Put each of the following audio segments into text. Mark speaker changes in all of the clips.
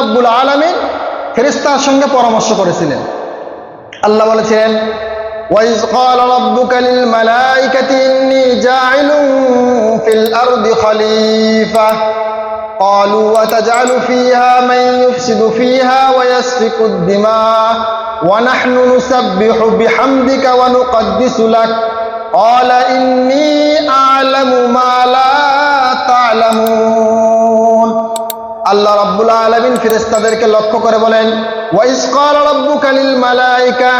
Speaker 1: রব্বুল আলমিন ফেরিস্তার সঙ্গে পরামর্শ করেছিলেন আল্লাহ বলেছিলেন وَإِذْ قَالَ رَبُّكَ لِلْمَلَائِكَةِ إِنِّي جَاعِلٌ فِي الْأَرْضِ خَلِيفَةً قالوا وتجعل فيها من يفسد فيها ويسفك الدماء ونحن نسبح بحمدك ونقدس لك قال إني أعلم ما لا تعلمون আল্লাহ রাব্বুল আলামিন ফেরেশতাদেরকে লক্ষ্য করে বলেন ওয়াইস ক্বাল রাব্বুকা লিল মালাইকা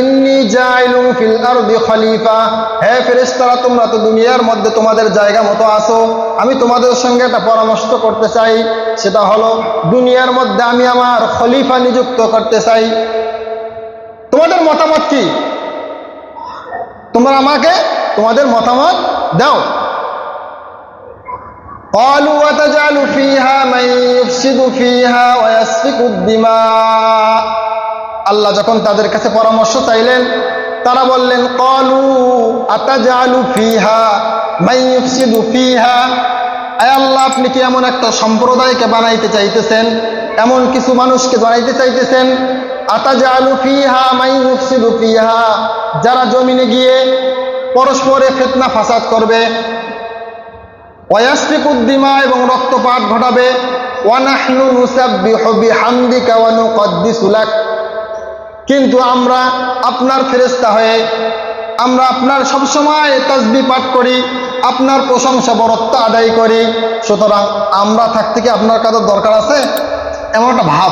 Speaker 1: ইন্নী জাইলুন ফিল আরদি খলিফা হে ফেরেশতারা তোমরা তো দুনিয়ার মধ্যে তোমাদের জায়গা মতো আছো আমি তোমাদের সঙ্গে একটা পরামর্শ করতে চাই সেটা হলো দুনিয়ার মধ্যে আমি আমার খলিফা নিযুক্ত করতে চাই তোমাদের মতামত কি তোমরা আমাকে তোমাদের মতামত দাও قالوا وتجعل فيها من يفسد فيها ويسفك الدماء আল্লাহ যখন তাদের কাছে পরামর্শ চাইলেন তারা বললেন কলু আতাজালু ফিহা মাই ইউফসিদু ফিহা আয় আল্লাহ আপনি কি এমন একটা সম্প্রদায়কে বানাইতে চাইতেছেন এমন কিছু মানুষকে জানাইতে চাইতেছেন আতাজালু ফিহা মাই ইউফসিদু ফিহা যারা জমিনে গিয়ে পরস্পরে ফিতনা ফাসাদ করবে ওয়াসফিকুদ্দিমা এবং রক্তপাত ঘটাবে কিন্তু আমরা আপনার ফেরেশতা হয়ে, আমরা আপনার সবসময় তাসবিহ পাঠ করি, আপনার প্রশংসা বরত্ব আদায় করি। সুতরাং আমরা থাকতে কি আপনার কাদের দরকার আছে? এমন একটা ভাব।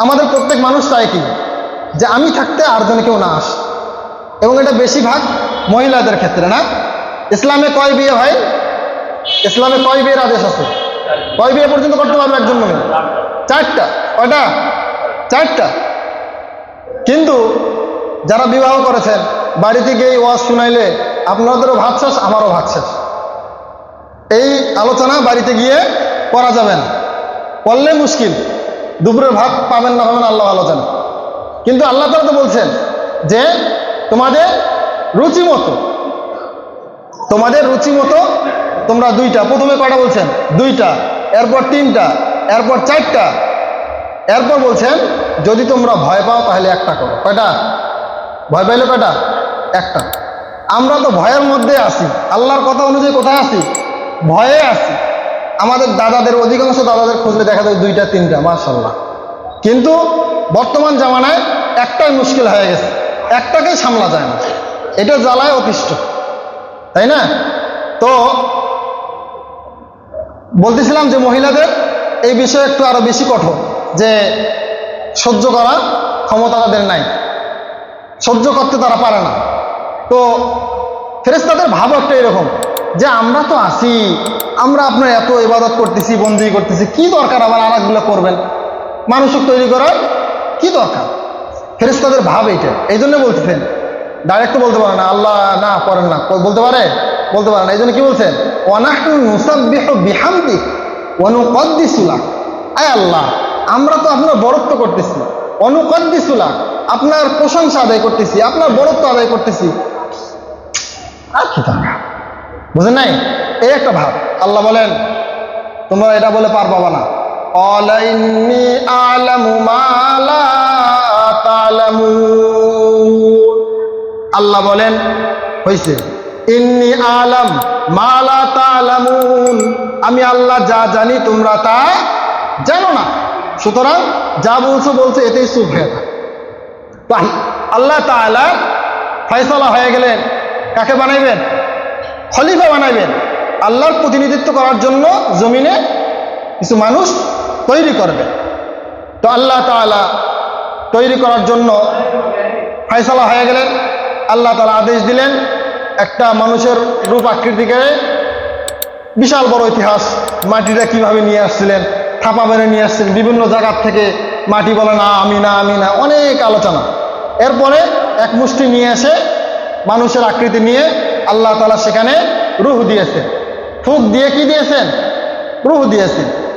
Speaker 1: আমাদের প্রত্যেক মানুষ চায় কি? যে আমি থাকতে আর যেন কেউ না আসে। এবং এটা বেশিরভাগ মহিলাদের ক্ষেত্রে না? ইসলামে কয় বিয়ে ভাই? ইসলামে কয় বিয়ের আদেশ আছে? কয় বিয়ে পর্যন্ত করতে পারবে একজন মহিলা চারটা। কয়টা? চারটা। কিন্তু যারা বিবাহ করেছেন, বাড়িতে গিয়ে ওয়াজ শুনাইলে আপনাদেরও ভাত শেষ, আমারও ভাত শেষ। এই আলোচনা বাড়িতে গিয়ে করা যাবে না। করলে মুশকিল। দুপুরের ভাত পাবেন না পাবেন আল্লাহ আলোচনা কিন্তু আল্লাহ তালা তো বলছেন যে, তোমাদের রুচি মতো তোমাদের রুচি মতো তোমরা দুইটা, প্রথমে কটা বলছেন? দুইটা, এরপর তিনটা, এরপর চারটা। এরপর বলছেন, যদি তোমরা ভয় পাও তাহলে একটা করো। কয়টা? ভয় পাইলে কয়টা? একটা। আমরা তো ভয়ের মধ্যে আছি। আল্লাহর কথা অনুযায়ী কোথায় আছি? ভয়ে আছি। আমাদের দাদাদের, অধিকাংশ দাদাদের খুঁজলে দেখা যায় দুইটা, তিনটা মার্শাল্লাহ কিন্তু বর্তমান জামানায় একটাই মুশকিল হয়ে গেছে। একটাকেই সামলা যায় না। এটা জ্বালায় অতিষ্ঠ। তাই না? তো বলতেছিলাম যে মহিলাদের এই বিষয়ে একটু আরও বেশি কঠোর, যে সহ্য করা ক্ষমতা তাদের নাই, সহ্য করতে তারা পারে না। তো ফেরেস্তাদের ভাব একটা এরকম, যে আমরা তো আছি, আমরা আপনার এত ইবাদত করতেছি বন্দি করতেছি, কি দরকার আবার আর একগুলো করবেন? মানুষক তৈরি করার কি দরকার? ফেরেস্তাদের ভাব এইটা এই জন্য বলতেছেন ডাইরেক্ট বলতে পারে না, আল্লাহ না করেন না, বলতে পারে? বলতে পারে না, এই জন্য কি বলছেন? আল্লাহ, আমরা তো আপনার বরত্ব করতেছি। অনুকদ্দিসুলাক আপনার প্রশংসা আদায় করতেছি, আপনার বরত্ব আদায় করতেছি। আর বুঝেন নাই? এই একটা ভাব। আল্লাহ বলেন, তোমরা এটা বলে পার পাবা না। মালা আল্লাহ বলেন হয়েছে ইন্নি আলাম মালা তালামুন। আমি আল্লাহ যা জানি তোমরা তা জানো না। সুতরাং যা বলছো বলছে এতেই চুপ হয়ে তাই আল্লাহ তাআলা ফয়সালা হয়ে গেলেন কাকে বানাইবেন? খলিফা বানাইবেন। আল্লাহর প্রতিনিধিত্ব করার জন্য জমিনে কিছু মানুষ তৈরি করবে। তো আল্লাহ তাআলা তৈরি করার জন্য ফয়সালা হয়ে গেলেন আল্লাহ তালা আদেশ দিলেন একটা মানুষের রূপ আকৃতিকে বিশাল বড় ইতিহাস। মাটিটা কীভাবে নিয়ে আসছিলেন, থাপা মেরে নিয়ে আসছিলেন, বিভিন্ন জায়গার থেকে মাটি বলে, না, আমি না আমি না। অনেক আলোচনা। এরপরে এক মুষ্টি নিয়ে এসে মানুষের আকৃতি নিয়ে আল্লাহ তালা সেখানে রুহ দিয়েছেন। ফুক দিয়ে কি দিয়েছেন? রুহ দিয়েছেন।